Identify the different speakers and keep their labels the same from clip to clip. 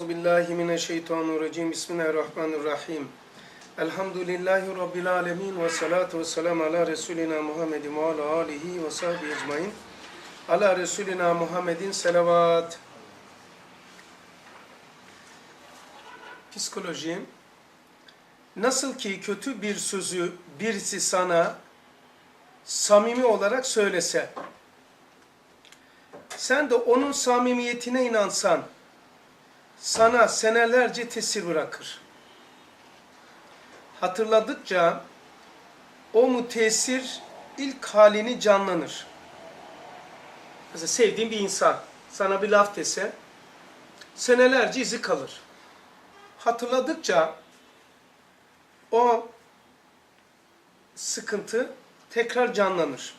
Speaker 1: billahi mineşşeytanirracim. Bismillahirrahmanirrahim. Elhamdülillahi Rabbil alemin ve salatu ve selamu ala Resulina Muhammedin ve ala alihi ve sahbihi ecmain. Ala Resulina Muhammedin selavat. Psikoloji. Nasıl ki kötü bir sözü birisi sana samimi olarak söylese, sen de onun samimiyetine inansan, sana senelerce tesir bırakır. Hatırladıkça o mütesir ilk halini canlanır. Mesela sevdiğin bir insan sana bir laf dese senelerce izi kalır. Hatırladıkça o sıkıntı tekrar canlanır.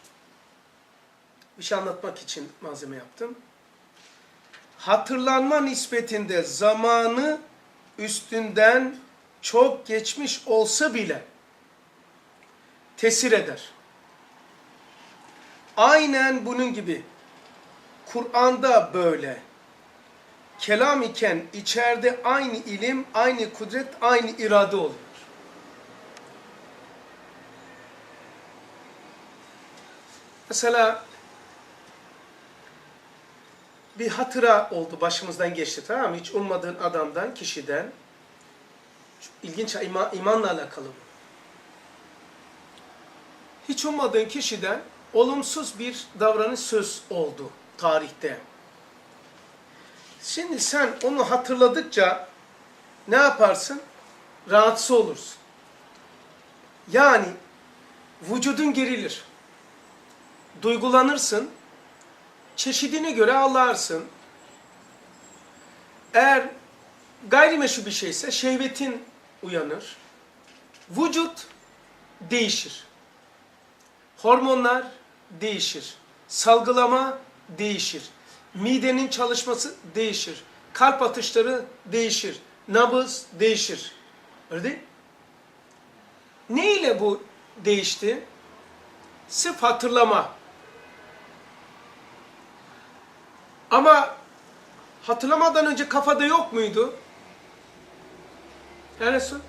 Speaker 1: Bir şey anlatmak için malzeme yaptım hatırlanma nispetinde zamanı üstünden çok geçmiş olsa bile tesir eder. Aynen bunun gibi Kur'an'da böyle. Kelam iken içeride aynı ilim, aynı kudret, aynı irade oluyor. Mesela bir hatıra oldu başımızdan geçti tamam mı? Hiç ummadığın adamdan, kişiden. İlginç iman, imanla alakalı bu. Hiç ummadığın kişiden olumsuz bir davranış söz oldu tarihte. Şimdi sen onu hatırladıkça ne yaparsın? Rahatsız olursun. Yani vücudun gerilir. Duygulanırsın çeşidine göre ağlarsın. Eğer gayrimeşru bir şeyse şehvetin uyanır. Vücut değişir. Hormonlar değişir. Salgılama değişir. Midenin çalışması değişir. Kalp atışları değişir. Nabız değişir. Öyle değil Ne ile bu değişti? Sırf hatırlama. Ama hatırlamadan önce kafada yok muydu? Ya Resul?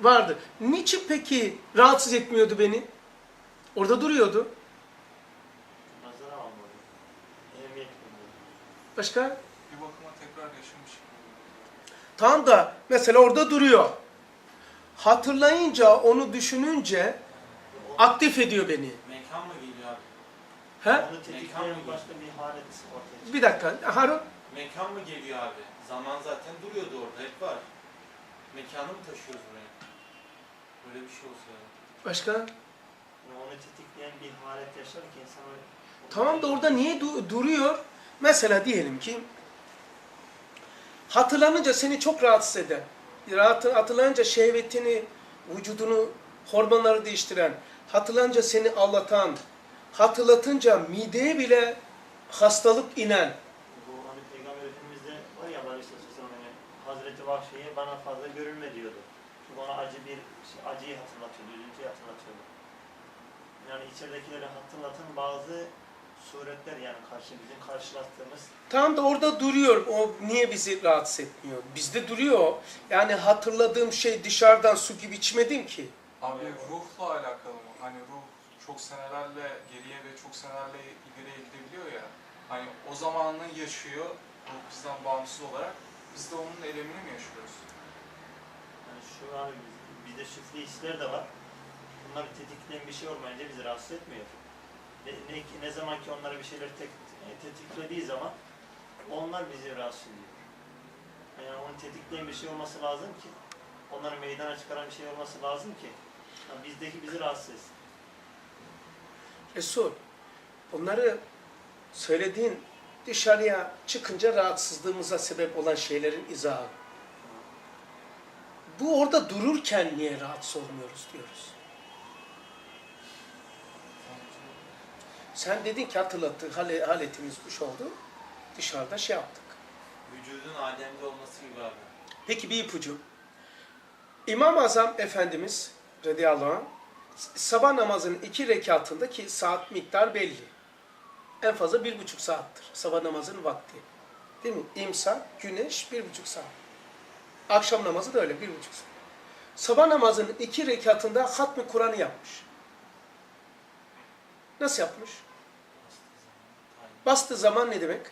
Speaker 1: Vardı. Niçin peki rahatsız etmiyordu beni? Orada duruyordu. Başka?
Speaker 2: bir bakıma tekrar yaşamış.
Speaker 1: Tam da mesela orada duruyor. Hatırlayınca, onu düşününce aktif ediyor beni.
Speaker 3: Mekan mı geliyor abi?
Speaker 1: He?
Speaker 4: Onu
Speaker 3: Mekan
Speaker 4: tetikleyen
Speaker 3: mı
Speaker 4: başka bir halet ortaya çıkıyor.
Speaker 1: Bir dakika. Harun?
Speaker 3: Mekan mı geliyor abi? Zaman zaten duruyordu orada hep var. Mekanı mı taşıyoruz buraya? Böyle bir şey olsa ya.
Speaker 1: Başka?
Speaker 4: Yani onu tetikleyen bir halet yaşar ki insan öyle...
Speaker 1: Tamam da orada niye du- duruyor? Mesela diyelim ki hatırlanınca seni çok rahatsız eden, rahat- hatırlanınca şehvetini, vücudunu, hormonları değiştiren, hatırlanınca seni ağlatan, hatırlatınca mideye bile hastalık inen.
Speaker 4: Bu hani Peygamber Efendimiz'de var ya Aleyhisselam hani Hazreti Vahşi'ye bana fazla görünme diyordu. Çünkü ona acı bir şey, acıyı hatırlatıyordu, üzüntüyü hatırlatıyordu. Yani içeridekileri hatırlatan bazı suretler yani karşı bizim karşılaştığımız
Speaker 1: Tam da orada duruyor. O niye bizi rahatsız etmiyor? Bizde duruyor. Yani hatırladığım şey dışarıdan su gibi içmedim ki.
Speaker 2: Abi ruhla alakalı mı? Hani ruh çok senelerle geriye ve çok senelerle ileriye gidebiliyor ya. Hani o zamanı yaşıyor, bizden bağımsız olarak. Biz de onun elemini mi yaşıyoruz?
Speaker 4: Yani şu an bizde süfli hisler de var. Bunları tetikleyen bir şey olmayınca bizi rahatsız etmiyor. Ne, ne, ne zaman ki onlara bir şeyler tek, e, tetiklediği zaman onlar bizi rahatsız ediyor. Yani onu tetikleyen bir şey olması lazım ki, onları meydana çıkaran bir şey olması lazım ki, yani bizdeki bizi rahatsız etsin.
Speaker 1: Resul, bunları söylediğin dışarıya çıkınca rahatsızlığımıza sebep olan şeylerin izahı. Bu orada dururken niye rahatsız olmuyoruz diyoruz. Sen dedin ki hatırlattı, hale- haletimiz kuş oldu. Dışarıda şey yaptık.
Speaker 3: Vücudun alemde olması gibi abi.
Speaker 1: Peki bir ipucu. İmam-ı Azam Efendimiz radıyallahu anh sabah namazının iki rekatında ki saat miktar belli. En fazla bir buçuk saattir sabah namazının vakti. Değil mi? İmsak, güneş bir buçuk saat. Akşam namazı da öyle bir buçuk saat. Sabah namazının iki rekatında hatmi Kur'an'ı yapmış. Nasıl yapmış? Bastığı zaman ne demek?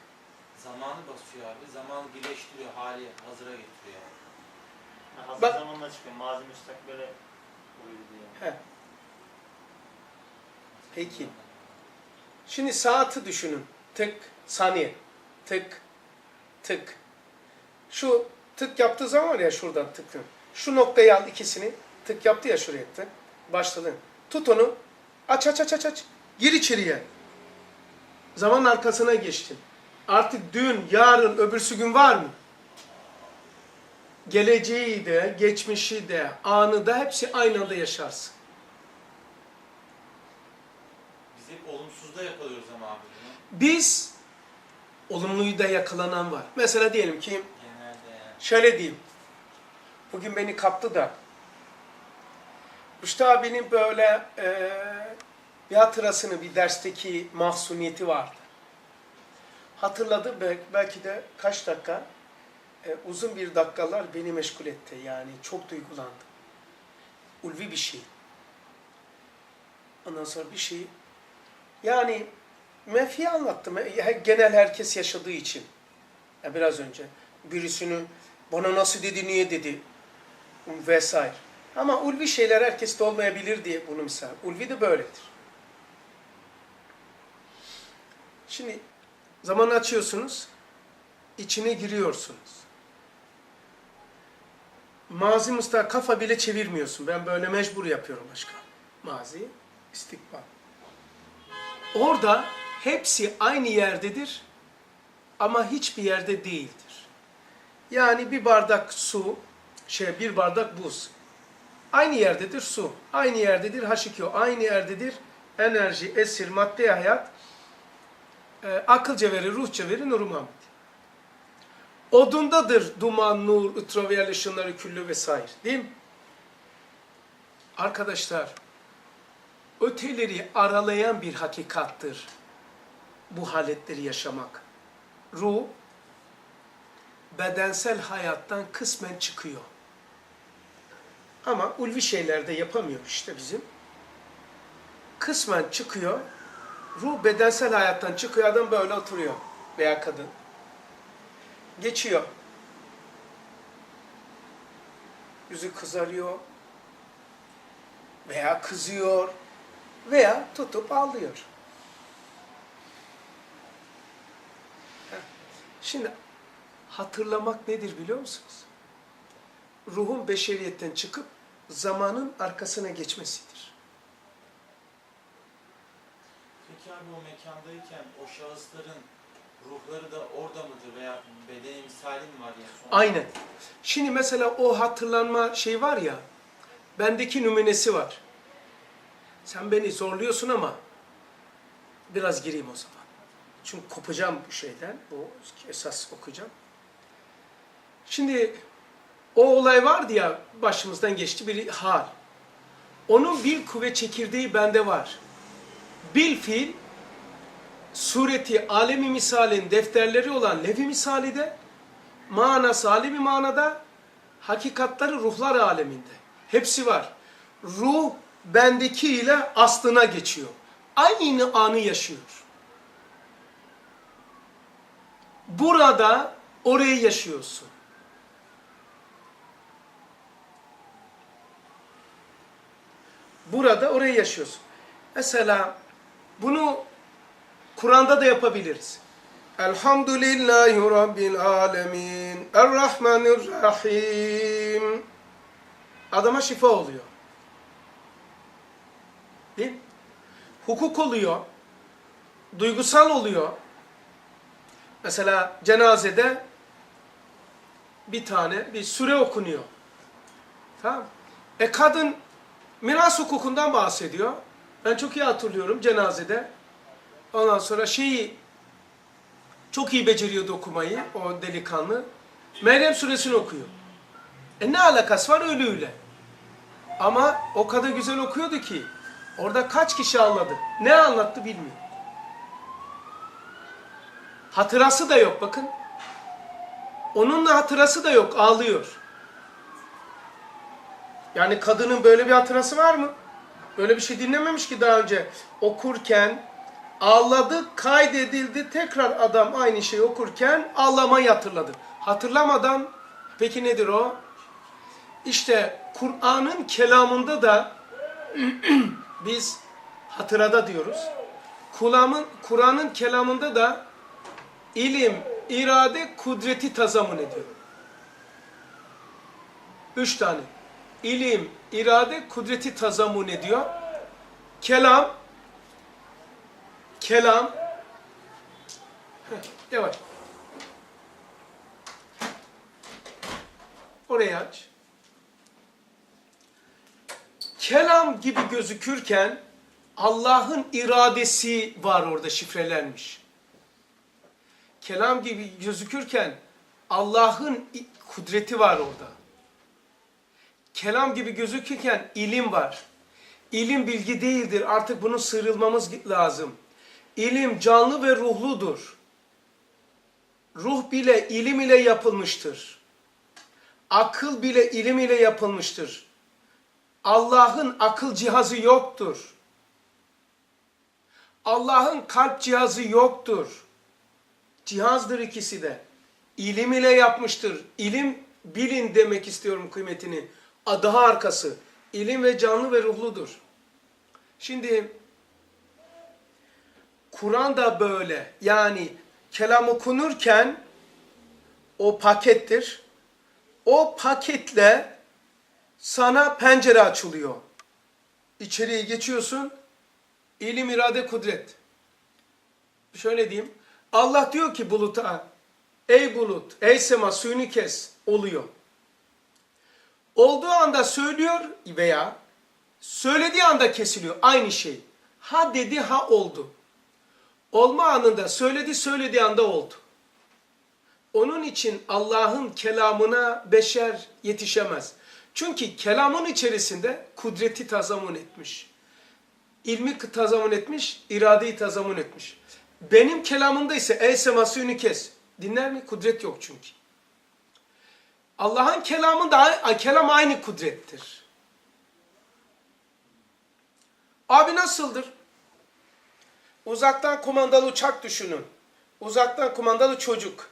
Speaker 3: Zamanı basıyor abi. Zaman birleştiriyor, hali hazıra getiriyor.
Speaker 4: Yani hazır
Speaker 1: Bak-
Speaker 4: zamanla çıkıyor. Mazi müstakbele.
Speaker 1: He. Peki. Şimdi saati düşünün. Tık, saniye. Tık, tık. Şu tık yaptığı zaman var ya şuradan tıkın. Şu noktayı al ikisini. Tık yaptı ya şuraya tık. Başladın. Tut onu. Aç aç aç aç aç. Gir içeriye. Zaman arkasına geçtin. Artık dün, yarın, öbürsü gün var mı? Geleceği de, geçmişi de, anı da hepsi aynı anda yaşarsın.
Speaker 3: Biz hep olumsuzda yakalıyoruz ama abi.
Speaker 1: Biz olumluyu da yakalanan var. Mesela diyelim ki
Speaker 3: Genelde
Speaker 1: şöyle diyeyim. Bugün beni kaptı da Rüştü abinin böyle eee, bir hatırasını, bir dersteki mahsuniyeti vardı. Hatırladı belki, belki de kaç dakika, e, uzun bir dakikalar beni meşgul etti. Yani çok duygulandım. Ulvi bir şey. Ondan sonra bir şey, yani menfi anlattım. E, Genel herkes yaşadığı için. Ya biraz önce. Birisinin bana nasıl dedi, niye dedi vesaire. Ama ulvi şeyler herkeste olmayabilir diye bunu misal. Ulvi de böyledir. Şimdi zaman açıyorsunuz, içine giriyorsunuz. Mazi musta kafa bile çevirmiyorsun. Ben böyle mecbur yapıyorum başka. Mazi, istikbal. Orada hepsi aynı yerdedir ama hiçbir yerde değildir. Yani bir bardak su, şey bir bardak buz. Aynı yerdedir su, aynı yerdedir H2O, aynı yerdedir enerji, esir, madde hayat, e, akıl cevheri, ruh cevheri, nur Muhammed. Odundadır duman, nur, ultraviyole ışınları, küllü vesaire. Değil mi? Arkadaşlar, öteleri aralayan bir hakikattır bu haletleri yaşamak. Ruh, bedensel hayattan kısmen çıkıyor. Ama ulvi şeylerde yapamıyor işte bizim. Kısmen çıkıyor. Ruh bedensel hayattan çıkıyor. Adam böyle oturuyor. Veya kadın. Geçiyor. Yüzü kızarıyor. Veya kızıyor. Veya tutup ağlıyor. Şimdi hatırlamak nedir biliyor musunuz? ruhun beşeriyetten çıkıp zamanın arkasına geçmesidir.
Speaker 3: Peki abi o mekandayken o şahısların ruhları da orada mıdır veya bedeni misali mi var ya? Son-
Speaker 1: Aynen. Şimdi mesela o hatırlanma şey var ya, bendeki numunesi var. Sen beni zorluyorsun ama biraz gireyim o zaman. Çünkü kopacağım bu şeyden, bu esas okuyacağım. Şimdi o olay vardı ya başımızdan geçti bir hal. Onun bir kuvvet çekirdeği bende var. Bil fiil sureti alemi misalin defterleri olan levi misali manası alemi manada hakikatları ruhlar aleminde. Hepsi var. Ruh bendeki ile aslına geçiyor. Aynı anı yaşıyor. Burada orayı yaşıyorsun. Burada orayı yaşıyorsun. Mesela bunu Kur'an'da da yapabiliriz. Elhamdülillahi Rabbil alemin. Errahmanirrahim. Adama şifa oluyor. Değil mi? Hukuk oluyor. Duygusal oluyor. Mesela cenazede bir tane bir süre okunuyor. Tamam. E kadın miras hukukundan bahsediyor. Ben çok iyi hatırlıyorum cenazede. Ondan sonra şeyi çok iyi beceriyordu okumayı o delikanlı. Meryem suresini okuyor. E ne alakası var ölüyle? Ama o kadar güzel okuyordu ki orada kaç kişi anladı? Ne anlattı bilmiyor. Hatırası da yok bakın. Onunla hatırası da yok, ağlıyor. Yani kadının böyle bir hatırası var mı? Böyle bir şey dinlememiş ki daha önce. Okurken ağladı, kaydedildi. Tekrar adam aynı şeyi okurken ağlamayı hatırladı. Hatırlamadan peki nedir o? İşte Kur'an'ın kelamında da biz hatırada diyoruz. Kur'an'ın Kur'an'ın kelamında da ilim, irade, kudreti tazamun ediyor. Üç tane. İlim, irade, kudreti tazamun ediyor. Kelam, kelam, Heh, yavaş. Orayı aç. Kelam gibi gözükürken Allah'ın iradesi var orada şifrelenmiş. Kelam gibi gözükürken Allah'ın kudreti var orada. Kelam gibi gözükürken ilim var. İlim bilgi değildir. Artık bunu sıyrılmamız lazım. İlim canlı ve ruhludur. Ruh bile ilim ile yapılmıştır. Akıl bile ilim ile yapılmıştır. Allah'ın akıl cihazı yoktur. Allah'ın kalp cihazı yoktur. Cihazdır ikisi de. İlim ile yapmıştır. İlim bilin demek istiyorum kıymetini. Daha arkası. İlim ve canlı ve ruhludur. Şimdi Kur'an da böyle. Yani kelam okunurken o pakettir. O paketle sana pencere açılıyor. İçeriye geçiyorsun. İlim, irade, kudret. Şöyle diyeyim. Allah diyor ki buluta, ey bulut, ey sema suyunu kes. Oluyor. Olduğu anda söylüyor veya söylediği anda kesiliyor. Aynı şey. Ha dedi ha oldu. Olma anında söyledi söylediği anda oldu. Onun için Allah'ın kelamına beşer yetişemez. Çünkü kelamın içerisinde kudreti tazamun etmiş. İlmi tazamun etmiş, iradeyi tazamun etmiş. Benim kelamımda ise el semasını kes. Dinler mi? Kudret yok çünkü. Allah'ın kelamında kelam aynı kudrettir. Abi nasıldır? Uzaktan kumandalı uçak düşünün. Uzaktan kumandalı çocuk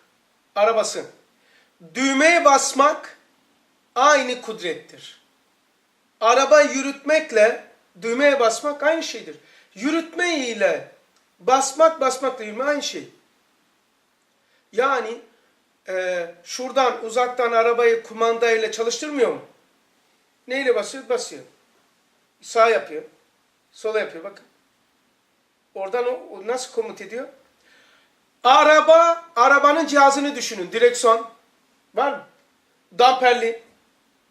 Speaker 1: arabası. Düğmeye basmak aynı kudrettir. Araba yürütmekle düğmeye basmak aynı şeydir. Yürütme ile basmak basmakla yürüme aynı şey. Yani e, şuradan uzaktan arabayı kumandayla çalıştırmıyor mu? Neyle basıyor? Basıyor. Sağ yapıyor. Sola yapıyor bakın. Oradan o, o nasıl komut ediyor? Araba, arabanın cihazını düşünün. Direksiyon. Var mı? Damperli.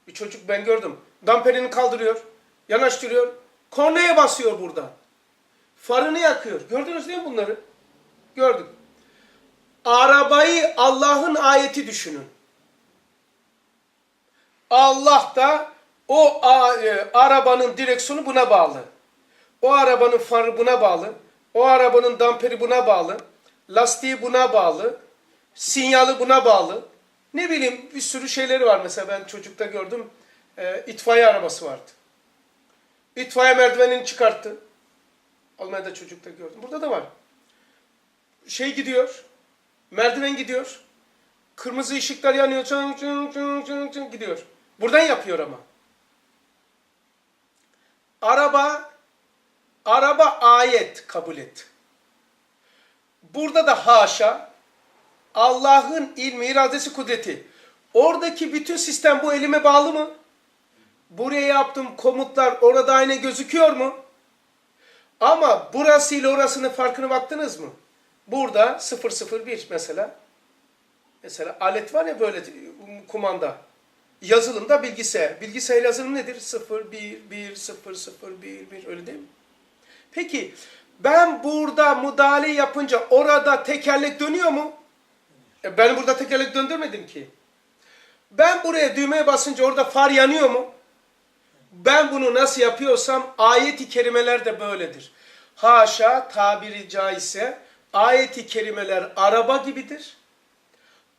Speaker 1: Bir çocuk ben gördüm. Damperini kaldırıyor. Yanaştırıyor. Kornaya basıyor burada. Farını yakıyor. Gördünüz değil mi bunları? Gördük. Arabayı Allah'ın ayeti düşünün. Allah da o e, arabanın direksiyonu buna bağlı. O arabanın farı buna bağlı. O arabanın damperi buna bağlı. Lastiği buna bağlı. Sinyali buna bağlı. Ne bileyim bir sürü şeyleri var. Mesela ben çocukta gördüm. e, itfaiye arabası vardı. İtfaiye merdivenini çıkarttı. Almanya'da çocukta gördüm. Burada da var. Şey gidiyor. Merdiven gidiyor. Kırmızı ışıklar yanıyor. Çın çın çın çın çın gidiyor. Buradan yapıyor ama. Araba araba ayet kabul et. Burada da haşa Allah'ın ilmi, iradesi, kudreti. Oradaki bütün sistem bu elime bağlı mı? Buraya yaptığım komutlar orada aynı gözüküyor mu? Ama burası ile orasının farkına baktınız mı? Burada 001 mesela. Mesela alet var ya böyle kumanda. Yazılımda bilgisayar. Bilgisayar yazılımı nedir? 0, 1, 1, 0, 0, 1, 1 öyle değil mi? Peki ben burada müdahale yapınca orada tekerlek dönüyor mu? E ben burada tekerlek döndürmedim ki. Ben buraya düğmeye basınca orada far yanıyor mu? Ben bunu nasıl yapıyorsam ayet-i kerimeler de böyledir. Haşa tabiri caizse ayet-i kerimeler araba gibidir.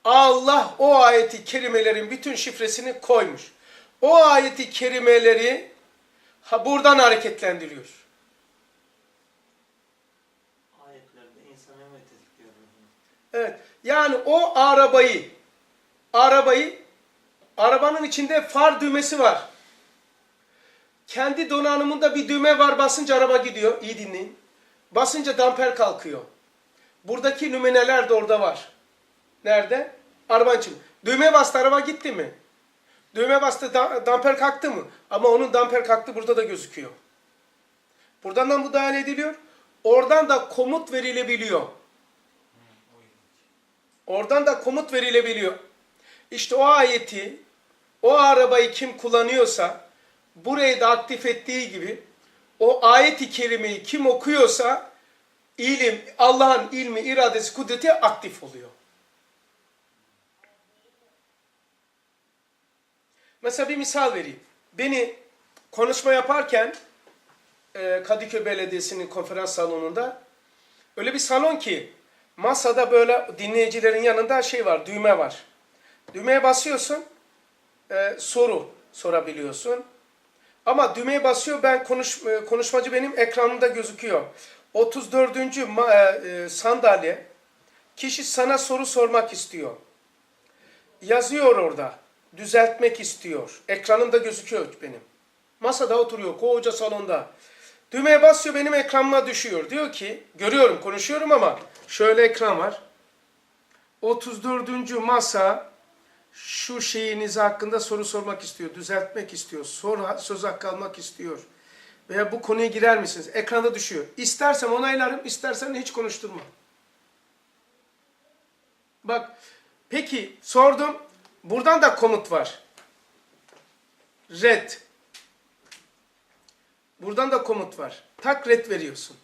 Speaker 1: Allah o ayeti kerimelerin bütün şifresini koymuş. O ayeti kerimeleri buradan hareketlendiriyor. Evet. Yani o arabayı arabayı arabanın içinde far düğmesi var. Kendi donanımında bir düğme var basınca araba gidiyor. İyi dinleyin. Basınca damper kalkıyor. Buradaki nümeneler de orada var. Nerede? Arabanın için. Düğme bastı araba gitti mi? Düğme bastı da- damper kalktı mı? Ama onun damper kalktı burada da gözüküyor. Buradan da müdahale ediliyor. Oradan da komut verilebiliyor. Oradan da komut verilebiliyor. İşte o ayeti, o arabayı kim kullanıyorsa, burayı da aktif ettiği gibi, o ayeti kerimeyi kim okuyorsa, ilim, Allah'ın ilmi, iradesi, kudreti aktif oluyor. Mesela bir misal vereyim. Beni konuşma yaparken e, Kadıköy Belediyesi'nin konferans salonunda öyle bir salon ki masada böyle dinleyicilerin yanında şey var, düğme var. Düğmeye basıyorsun, e, soru sorabiliyorsun. Ama düğmeye basıyor, ben konuş, e, konuşmacı benim ekranımda gözüküyor. 34. ma- e, e, sandalye, kişi sana soru sormak istiyor. Yazıyor orada, düzeltmek istiyor. Ekranımda gözüküyor benim. Masada oturuyor, koca salonda. Düğmeye basıyor, benim ekranıma düşüyor. Diyor ki, görüyorum, konuşuyorum ama şöyle ekran var. 34. masa şu şeyiniz hakkında soru sormak istiyor, düzeltmek istiyor, sor, söz hakkı almak istiyor. Veya bu konuya girer misiniz? Ekranda düşüyor. İstersem onaylarım, istersen hiç konuşturma. Bak, peki sordum. Buradan da komut var. Red. Buradan da komut var. Tak red veriyorsun.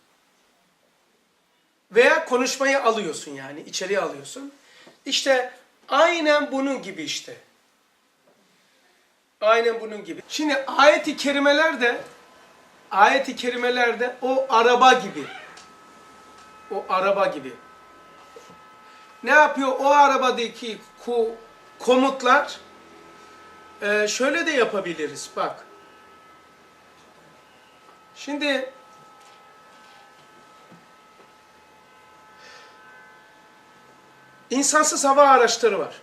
Speaker 1: Veya konuşmayı alıyorsun yani içeriye alıyorsun. İşte aynen bunun gibi işte. Aynen bunun gibi. Şimdi ayet-i kerimelerde ayet-i kerimelerde o araba gibi. O araba gibi. Ne yapıyor? O arabadaki ku, komutlar e, şöyle de yapabiliriz. Bak. Şimdi insansız hava araçları var.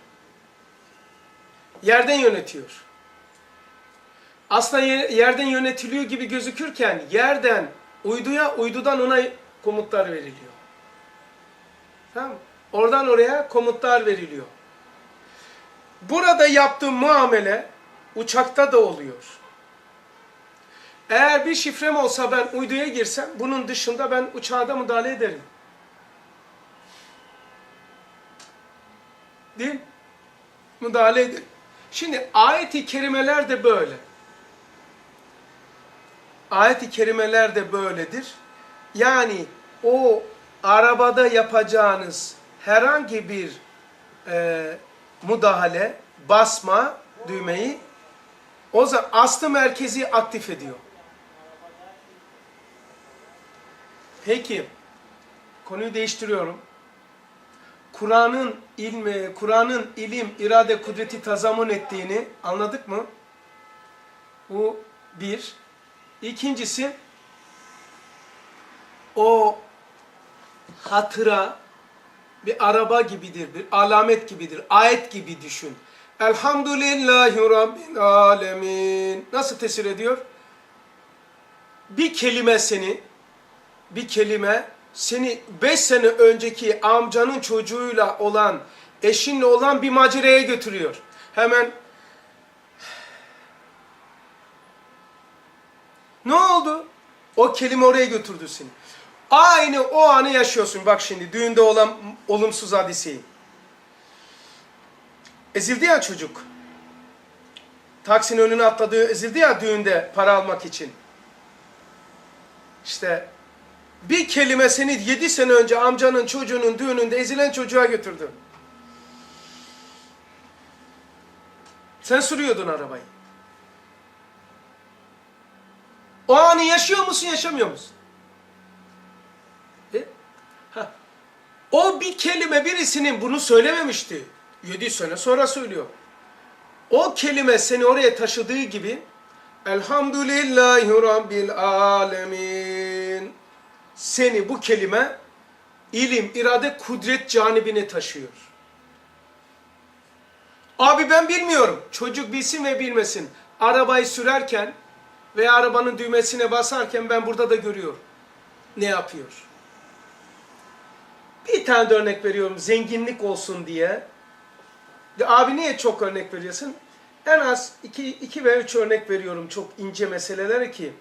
Speaker 1: Yerden yönetiyor. Aslında yer- yerden yönetiliyor gibi gözükürken yerden uyduya, uydudan ona komutlar veriliyor. Tamam? Oradan oraya komutlar veriliyor. Burada yaptığım muamele uçakta da oluyor. Eğer bir şifrem olsa ben uyduya girsem bunun dışında ben uçağa da müdahale ederim. Mi? Müdahale ederim. Şimdi ayet-i kerimeler de böyle. Ayet-i kerimeler de böyledir. Yani o arabada yapacağınız herhangi bir e, müdahale, basma düğmeyi o zaman aslı merkezi aktif ediyor. Peki, konuyu değiştiriyorum. Kur'an'ın ilmi, Kur'an'ın ilim, irade, kudreti tazamun ettiğini anladık mı? Bu bir. İkincisi, o hatıra bir araba gibidir, bir alamet gibidir, ayet gibi düşün. Elhamdülillahi Rabbil Alemin. Nasıl tesir ediyor? Bir kelime seni, bir kelime seni beş sene önceki amcanın çocuğuyla olan, eşinle olan bir maceraya götürüyor. Hemen ne oldu? O kelime oraya götürdü seni. Aynı o anı yaşıyorsun. Bak şimdi düğünde olan olumsuz hadiseyi. Ezildi ya çocuk. Taksinin önüne atladığı ezildi ya düğünde para almak için. İşte bir kelime seni yedi sene önce amcanın çocuğunun düğününde ezilen çocuğa götürdü. Sen sürüyordun arabayı. O anı yaşıyor musun, yaşamıyor musun? E? O bir kelime birisinin bunu söylememişti. 7 sene sonra söylüyor. O kelime seni oraya taşıdığı gibi Elhamdülillahi Rabbil Alemin seni bu kelime ilim, irade, kudret canibine taşıyor. Abi ben bilmiyorum. Çocuk bilsin ve bilmesin. Arabayı sürerken veya arabanın düğmesine basarken ben burada da görüyorum. Ne yapıyor? Bir tane de örnek veriyorum zenginlik olsun diye. De, abi niye çok örnek veriyorsun? En az iki, iki veya üç örnek veriyorum çok ince meseleleri ki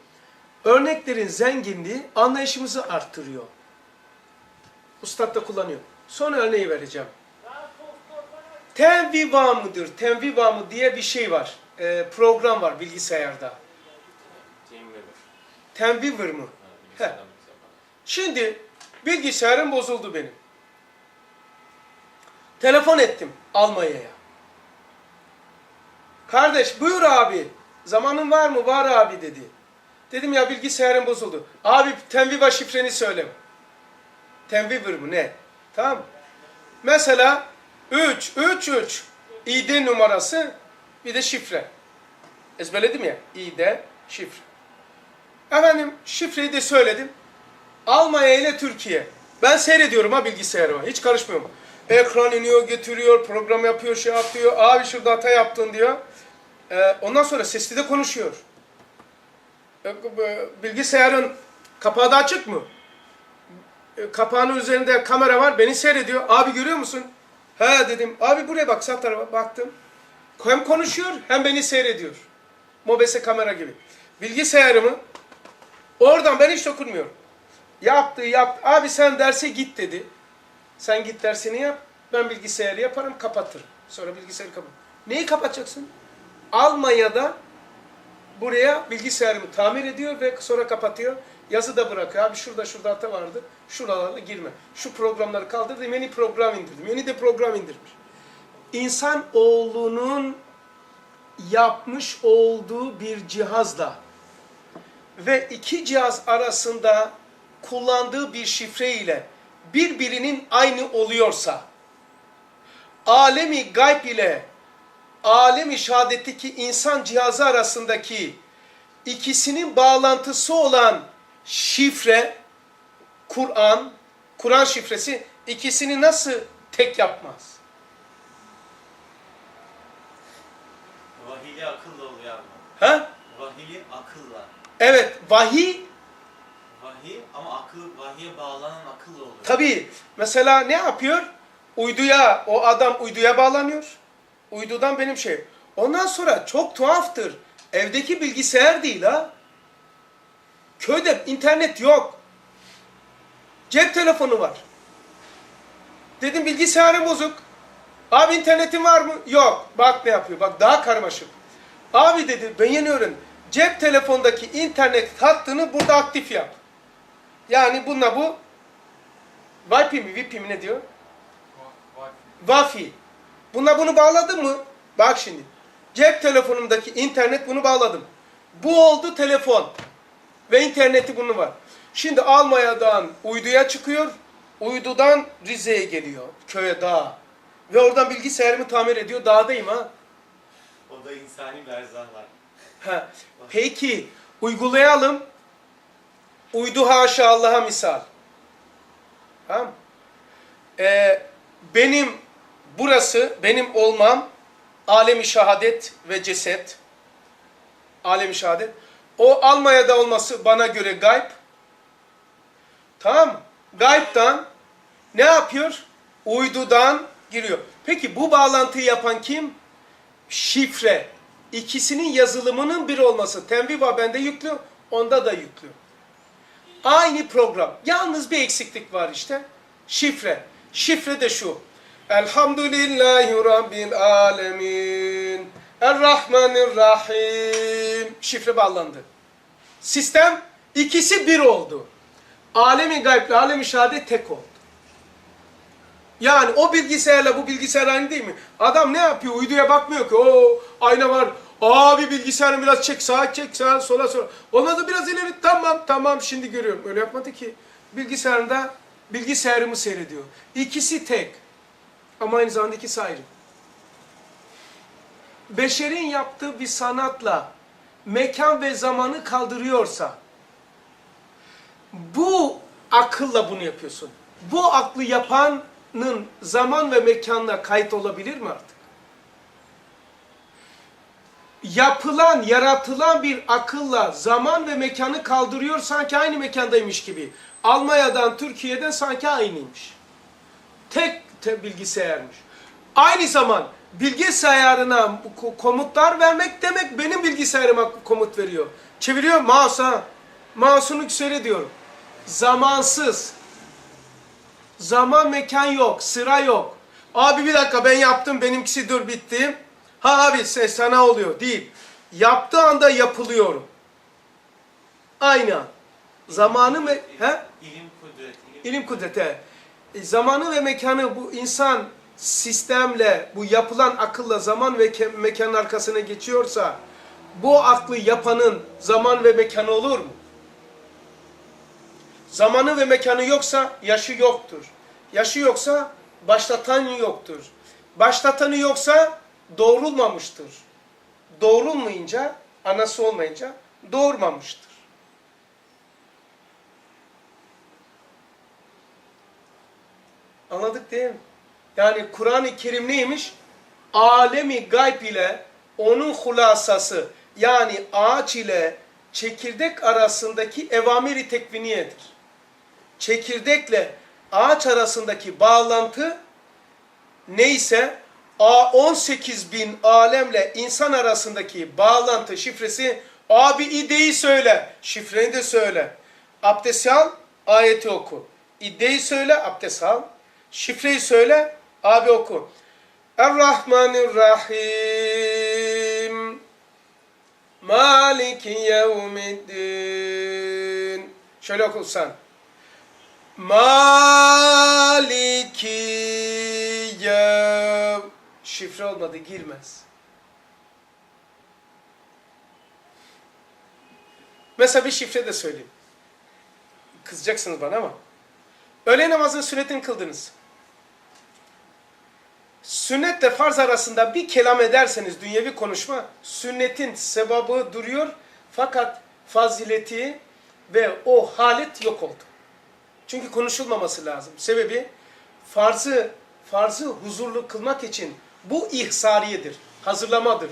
Speaker 1: örneklerin zenginliği anlayışımızı arttırıyor. Ustad da kullanıyor. Son örneği vereceğim. Tenviva mıdır? Tenviva mı diye bir şey var. Ee, program var bilgisayarda. Tenviver mı? Şimdi bilgisayarım bozuldu benim. Telefon ettim Almanya'ya. Kardeş buyur abi. Zamanın var mı? Var abi dedi. Dedim ya bilgisayarım bozuldu. Abi Tenviva şifreni söyle. Tenviver mı ne? Tamam. Mesela 3 3 3 ID numarası bir de şifre. Ezberledim ya. ID şifre. Efendim şifreyi de söyledim. Almanya ile Türkiye. Ben seyrediyorum ha bilgisayarıma. Hiç karışmıyorum. Ekran iniyor, getiriyor, program yapıyor, şey yapıyor. Abi şurada hata yaptın diyor. Ee, ondan sonra sesli de konuşuyor. Bu- Bilgisayarın kapağı da açık mı? Ee, Kapağının üzerinde kamera var. Beni seyrediyor. Abi görüyor musun? He dedim. Abi buraya bak sağ tarafa baktım. Hem konuşuyor hem beni seyrediyor. Mobese kamera gibi. Bilgisayarımı oradan ben hiç dokunmuyorum. Yaptı yaptı. Abi sen derse git dedi. Sen git dersini yap. Ben bilgisayarı yaparım kapatırım. Sonra bilgisayarı kapat. Neyi kapatacaksın? Almanya'da buraya bilgisayarımı tamir ediyor ve sonra kapatıyor. Yazı da bırakıyor. Abi şurada şurada hata vardı. Şuralarda girme. Şu programları kaldırdım. Yeni program indirdim. Yeni de program indirmiş. İnsan oğlunun yapmış olduğu bir cihazla ve iki cihaz arasında kullandığı bir şifre ile birbirinin aynı oluyorsa, alemi gayb ile alemi şehadetteki insan cihazı arasındaki ikisinin bağlantısı olan şifre, Kur'an, Kur'an şifresi ikisini nasıl tek yapmaz?
Speaker 3: Vahili akılla oluyor abi.
Speaker 1: Ha?
Speaker 3: Vahili akılla.
Speaker 1: Evet, vahiy
Speaker 3: Vahiy ama akıl, vahiye bağlanan akılla oluyor.
Speaker 1: Tabii. Mesela ne yapıyor? Uyduya, o adam uyduya bağlanıyor. Uydudan benim şey. Ondan sonra çok tuhaftır. Evdeki bilgisayar değil ha. Köyde internet yok. Cep telefonu var. Dedim bilgisayarım bozuk. Abi internetin var mı? Yok. Bak ne yapıyor. Bak daha karmaşık. Abi dedi ben yeni öğrendim. Cep telefondaki internet hattını burada aktif yap. Yani bununla bu Wi-Fi mi? Wi-Fi mi ne diyor?
Speaker 2: Wi-Fi.
Speaker 1: Buna bunu bağladım mı? Bak şimdi. Cep telefonumdaki internet bunu bağladım. Bu oldu telefon. Ve interneti bunu var. Şimdi Almanya'dan uyduya çıkıyor. Uydudan Rize'ye geliyor. Köye, dağa. Ve oradan bilgisayarımı tamir ediyor. Dağdayım ha.
Speaker 3: O da insani berzahlar.
Speaker 1: ha. Peki uygulayalım. Uydu haşa Allah'a misal. Tamam? Ee, benim burası, benim olmam alemi şehadet ve ceset. Alemi şehadet. O Almanya'da olması bana göre gayb. Tamam? Gayb'dan ne yapıyor? Uydudan giriyor. Peki bu bağlantıyı yapan kim? Şifre. İkisinin yazılımının bir olması. Tenviva bende yüklü, onda da yüklü. Aynı program. Yalnız bir eksiklik var işte. Şifre. Şifre de şu. Elhamdülillahi Rabbil Alemin. Errahmanirrahim. Şifre bağlandı. Sistem ikisi bir oldu. Alemi gayb ile alemi şehadet tek oldu. Yani o bilgisayarla bu bilgisayar aynı değil mi? Adam ne yapıyor? Uyduya bakmıyor ki. O ayna var. Abi bilgisayarını biraz çek sağa çek sağa sola sola. Olmadı biraz ileri. Tamam tamam şimdi görüyorum. Öyle yapmadı ki. Bilgisayarında bilgisayarımı seyrediyor. İkisi tek. Ama aynı zamanda ikisi ayrı. beşerin yaptığı bir sanatla mekan ve zamanı kaldırıyorsa, bu akılla bunu yapıyorsun. Bu aklı yapanın zaman ve mekanla kayıt olabilir mi artık? Yapılan, yaratılan bir akılla zaman ve mekanı kaldırıyor sanki aynı mekandaymış gibi. Almanya'dan, Türkiye'den sanki aynıymış. Tek te bilgisayarmış. Aynı zaman bilgisayarına ko- komutlar vermek demek benim bilgisayarıma komut veriyor. Çeviriyor mouse'a. Mouse'unu söyle diyorum. Zamansız. Zaman mekan yok, sıra yok. Abi bir dakika ben yaptım benimkisi dur bitti. Ha abi sana oluyor değil. Yaptığı anda yapılıyor. Aynı an. Zamanı mı? He?
Speaker 3: İlim kudreti.
Speaker 1: İlim kudreti. E, Zamanı ve mekanı bu insan sistemle, bu yapılan akılla zaman ve mekanın arkasına geçiyorsa, bu aklı yapanın zaman ve mekanı olur mu? Zamanı ve mekanı yoksa yaşı yoktur. Yaşı yoksa başlatan yoktur. Başlatanı yoksa doğrulmamıştır. Doğrulmayınca, anası olmayınca doğurmamıştır. Anladık değil mi? Yani Kur'an-ı Kerim neymiş? Alemi gayb ile onun hulasası yani ağaç ile çekirdek arasındaki evamiri tekviniyedir. Çekirdekle ağaç arasındaki bağlantı neyse A 18 bin alemle insan arasındaki bağlantı şifresi abi ideyi söyle, şifreni de söyle. Abdest al, ayeti oku. İdeyi söyle, abdest al. Şifreyi söyle, abi oku. Er-Rahmanir-Rahim Maliki yevmiddin Şöyle okursan. Maliki yev Şifre olmadı, girmez. Mesela bir şifre de söyleyeyim. Kızacaksınız bana ama. Öğle namazının sünnetini kıldınız. Sünnetle farz arasında bir kelam ederseniz dünyevi konuşma, sünnetin sebabı duruyor fakat fazileti ve o halet yok oldu. Çünkü konuşulmaması lazım. Sebebi farzı farzı huzurlu kılmak için bu ihsariyedir, hazırlamadır.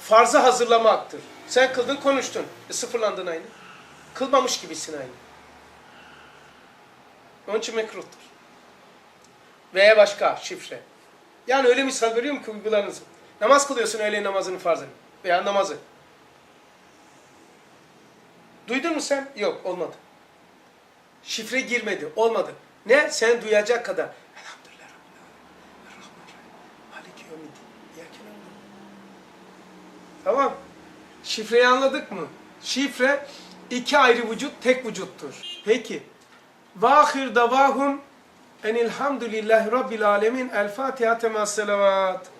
Speaker 1: Farzı hazırlamaktır. Sen kıldın, konuştun. E, sıfırlandın aynı. Kılmamış gibisin aynı. Onun için mekruhtur. Veya başka şifre. Yani öyle misal veriyorum ki uygularınızı. Namaz kılıyorsun öğle namazını farzını. Veya namazı. Duydun mu sen? Yok olmadı. Şifre girmedi. Olmadı. Ne? Sen duyacak kadar. Elhamdülillah. Tamam. Şifreyi anladık mı? Şifre iki ayrı vücut, tek vücuttur. Peki. Vahir davahum enilhamdülillahi rabbil alemin. El Fatiha temas selavat.